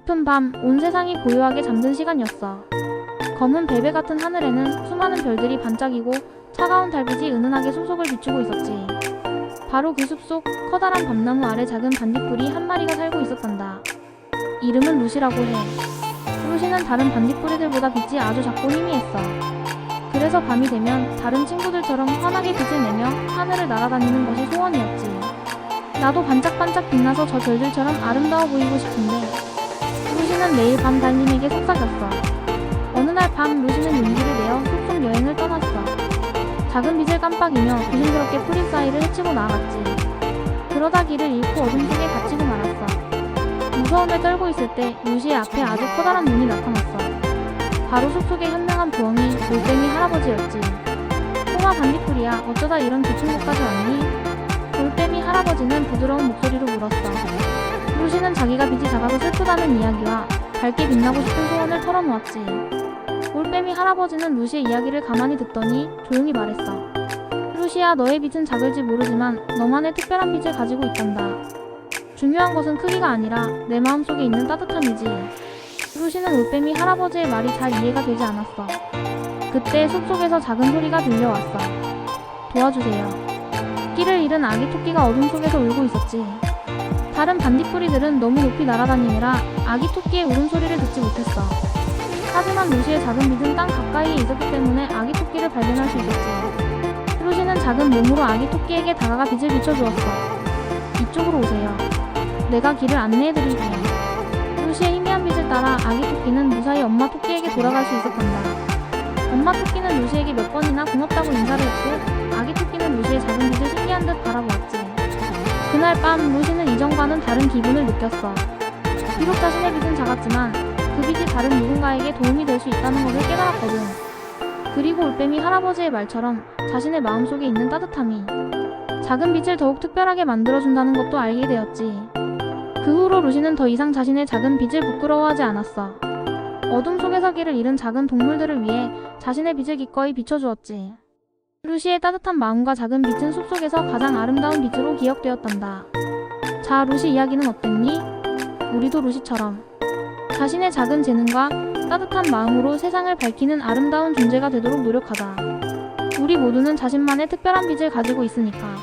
깊은 밤, 온 세상이 고요하게 잠든 시간이었어. 검은 베베 같은 하늘에는 수많은 별들이 반짝이고 차가운 달빛이 은은하게 숲속을 비추고 있었지. 바로 그 숲속 커다란 밤나무 아래 작은 반딧불이 한 마리가 살고 있었단다. 이름은 루시라고 해. 루시는 다른 반딧불이들보다 빛이 아주 작고 희미했어. 그래서 밤이 되면 다른 친구들처럼 환하게 빛을 내며 하늘을 날아다니는 것이 소원이었지. 나도 반짝반짝 빛나서 저 별들처럼 아름다워 보이고 싶은데 루시는 매일 밤 달님에게 속삭였어. 어느 날 밤 루시는 용기를 내어 숲속 여행을 떠났어. 작은 빛을 깜빡이며 조심스럽게 풀잎 사이를 헤치고 나아갔지. 그러다 길을 잃고 어둠 속에 갇히고 말았어. 무서움에 떨고 있을 때 루시의 앞에 아주 커다란 눈이 나타났어. 바로 숲속의 현명한 부엉이 올빼미 할아버지였지. 꼬마 반딧불이야 어쩌다 이런 곳까지 왔니? 올빼미 할아버지는 부드러운 목소리로 물었어. 루시는 자기가 빛이 작아서 슬프다는 이야기와 밝게 빛나고 싶은 소원을 털어놓았지. 올빼미 할아버지는 루시의 이야기를 가만히 듣더니 조용히 말했어. 루시야, 너의 빛은 작을지 모르지만 너만의 특별한 빛을 가지고 있단다. 중요한 것은 크기가 아니라 내 마음속에 있는 따뜻함이지. 루시는 올빼미 할아버지의 말이 잘 이해가 되지 않았어. 그때 숲속에서 작은 소리가 들려왔어. 도와주세요. 끼를 잃은 아기 토끼가 어둠 속에서 울고 있었지. 다른 반딧불이들은 너무 높이 날아다니느라 아기 토끼의 울음소리를 듣지 못했어. 하지만 루시의 작은 빛은 땅 가까이에 있었기 때문에 아기 토끼를 발견할 수 있었지. 루시는 작은 몸으로 아기 토끼에게 다가가 빛을 비춰주었어. 이쪽으로 오세요. 내가 길을 안내해드릴게요. 루시의 희미한 빛을 따라 아기 토끼는 무사히 엄마 토끼에게 돌아갈 수 있었단다. 엄마 토끼는 루시에게 몇 번이나 고맙다고 인사를 했고 아기 토끼는 루시의 작은 빛을 신기한 듯 바라보았지. 그날 밤 루시는 이전과는 다른 기분을 느꼈어. 비록 자신의 빛은 작았지만 그 빛이 다른 누군가에게 도움이 될 수 있다는 것을 깨달았거든. 그리고 올빼미 할아버지의 말처럼 자신의 마음속에 있는 따뜻함이 작은 빛을 더욱 특별하게 만들어준다는 것도 알게 되었지. 그 후로 루시는 더 이상 자신의 작은 빛을 부끄러워하지 않았어. 어둠 속에서 길을 잃은 작은 동물들을 위해 자신의 빛을 기꺼이 비춰주었지. 루시의 따뜻한 마음과 작은 빛은 숲속에서 가장 아름다운 빛으로 기억되었단다. 자, 루시 이야기는 어땠니? 우리도 루시처럼 자신의 작은 재능과 따뜻한 마음으로 세상을 밝히는 아름다운 존재가 되도록 노력하자. 우리 모두는 자신만의 특별한 빛을 가지고 있으니까.